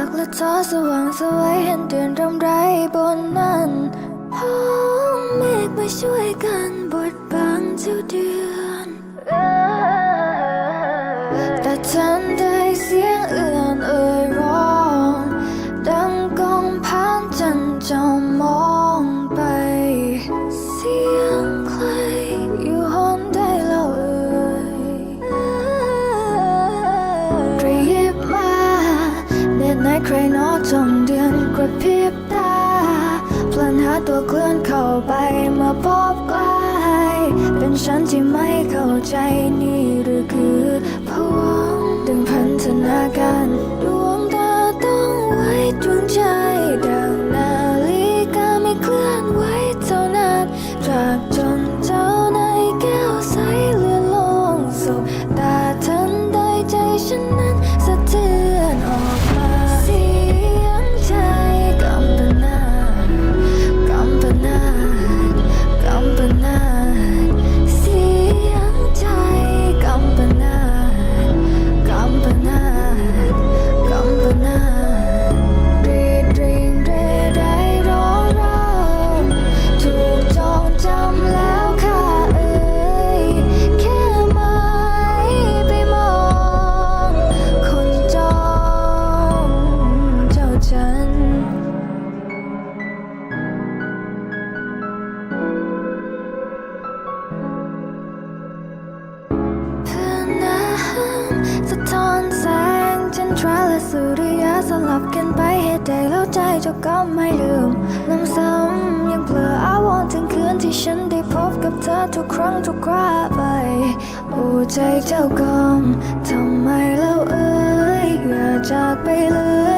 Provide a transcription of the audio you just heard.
ทักและท้อสว่างสวัยเห็นเดือนรำไรบนนั้นพ้องเมฆมาช่วยกันบดบังเจ้าเดือนแต่ฉัน ระพริบตาพลันหาตัวเคลื่อนเข้าไปมาพบใกล้เป็นฉันที่ไม่เข้าใจนี่หรือคือ ทราและสุริยะสลับกันไปเหตุใดแล้วใจเจ้าก็ไม่ลืมน้ำซ้ำยังเผลออาวรถึงคืนที่ฉันได้พบกับเธอทุกครั้งทุกคราไป โอ้ใจเจ้ากอมทำไมแล้วเอ้ยอย่าจากไปเลย